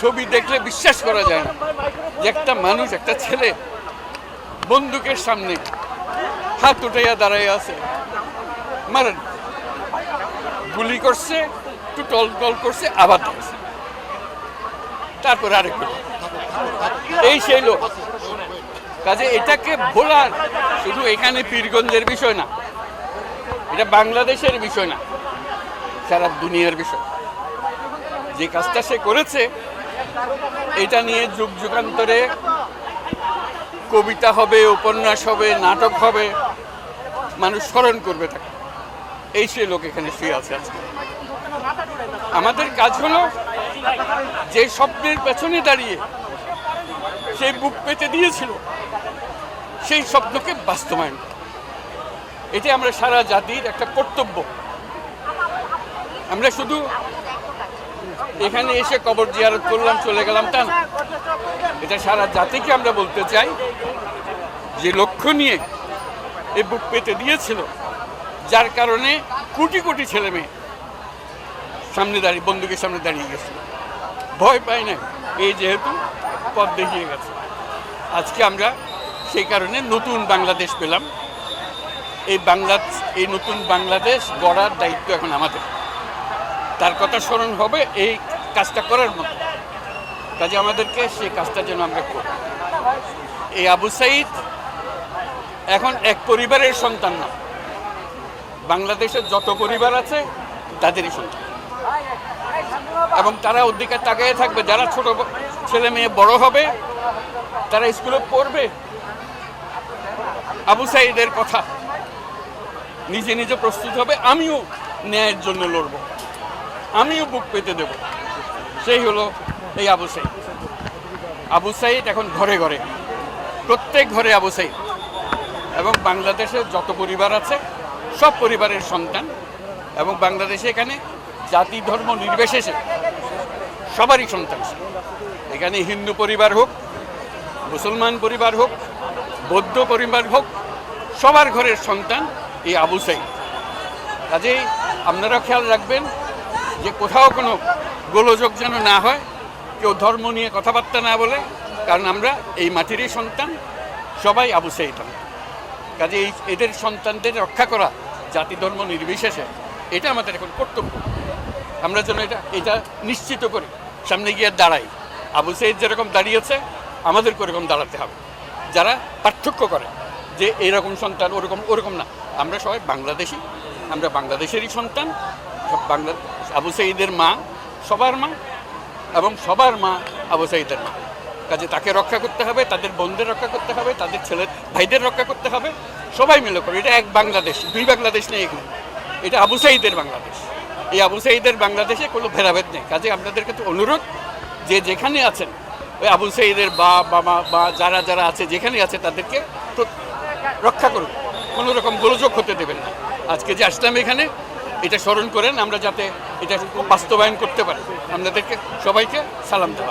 ছবি দেখলে বিশ্বাস করা যায় না যে একটা মানুষ, একটা ছেলে বন্দুকের সামনে হাত উঠাইয়া দাঁড়াইয়া আছে। মারেন। গুলি করছে একটু টল টল করছে আবার ধরছে তারপরে আরেক এই সেই লোক। কাজে এটাকে ভোলার শুধু এখানে পীরগঞ্জের বিষয় না, এটা বাংলাদেশের বিষয় না, সারা দুনিয়ার বিষয়। যে কাজটা সে করেছে এটা নিয়ে যুগ যুগান্তরে কবিতা হবে, উপন্যাস হবে, নাটক হবে, মানুষ স্মরণ করবে তাকে। এই সে লোক এখানে শুয়ে আছে আজকে। আমাদের কাজ হলো যে স্বপ্নের পেছনে দাঁড়িয়ে সে বুক পেতে দিয়েছিল, সেই স্বপ্নকে বাস্তবায়ন। এটা আমরা সারা জাতির একটা কর্তব্য। আমরা শুধু এখানে এসে কবর জিয়ারত করলাম, চলে গেলাম তা এটা সারা জাতিকে আমরা বলতে চাই যে লক্ষ্য নিয়ে এ বুক পেতে দিয়েছিল, যার কারণে কোটি কোটি ছেলে মেয়ে সামনে দাঁড়িয়ে, বন্দুকের সামনে দাঁড়িয়ে গেছে। ভয় পায় না, এই যেহেতু পথ দেখিয়ে গেছে। আজকে আমরা সেই কারণে নতুন বাংলাদেশ পেলাম। এই বাংলা, এই নতুন বাংলাদেশ গড়ার দায়িত্ব এখন আমাদের। তার কথা স্মরণ হবে এই কাজটা করার মতো। কাজে আমাদেরকে সেই কাজটা যেন আমরা করি। এই আবু সাইদ এখন এক পরিবারের সন্তান না। বাংলাদেশের যত পরিবার আছে, তাদেরই সন্তান। এবং তারা অধিকার তাকায় থাকবে। যারা ছোট ছেলে মেয়ে বড় হবে, তারা স্কুলে পড়বে। আবু সাইদের কথা নিজে নিজে প্রস্তুত হবে। আমিও ন্যায়ের জন্য লড়ব। আমিও বুক পেতে দেব। সেই হলো এই আবু সাইদ। আবু সাইদ এখন ঘরে ঘরে। প্রত্যেক ঘরে আবু সাইদ। এবং বাংলাদেশের যত পরিবার আছে, সব পরিবারের সন্তান। এবং বাংলাদেশে এখানে জাতি, ধর্ম নির্বিশেষে সবারই সন্তান। এখানে হিন্দু পরিবার হোক, মুসলমান পরিবার হোক, বৌদ্ধ পরিবার হোক, সবার ঘরের সন্তান এই আবু সাইদ। কাজেই আপনারা খেয়াল রাখবেন যে কোথাও কোনো গোলযোগ যেন না হয়, কেউ ধর্ম নিয়ে কথাবার্তা না বলে, কারণ আমরা এই মাটিরই সন্তান, সবাই আবু সাইদ কাজে এই এদের সন্তানদের রক্ষা করা জাতি ধর্ম নির্বিশেষে, এটা আমাদের এখন কর্তব্য। আমরা যেন এটা এটা নিশ্চিত করি সামনে গিয়ে দাঁড়াই। আবু সাইদ যেরকম দাঁড়িয়েছে আমাদের ওরকম দাঁড়াতে হবে। যারা পার্থক্য করে যে এরকম সন্তান ওরকম ওরকম না। আমরা সবাই বাংলাদেশি, আমরা বাংলাদেশেরই সন্তান, সব বাংলা আবু সাইদের মা, সবার মা এবং সবার মা আবু সাইদের মা। কাজে তাকে রক্ষা করতে হবে, তাদের বোনদের রক্ষা করতে হবে, তাদের ছেলে ভাইদের রক্ষা করতে হবে, সবাই মিলে করে এটা এক বাংলাদেশ, দুই বাংলাদেশ নেই এখানে। এটা আবু সাইদের বাংলাদেশ। এই আবু সাইদের বাংলাদেশে কোনো ভেদাভেদ নেই। কাজে আপনাদেরকে তো অনুরোধ যে যেখানে আছেন, ওই আবু সাইদের বা বাবা বা যারা যারা আছে, যেখানে আছে, তাদেরকে রক্ষা করুন। কোনো রকম গোলযোগ হতে দেবেন না। আজকে যে আসলাম এখানে এটা স্মরণ করেন আমরা যাতে এটা বাস্তবায়ন করতে পারি। আপনাদেরকে সবাইকে সালাম দেওয়া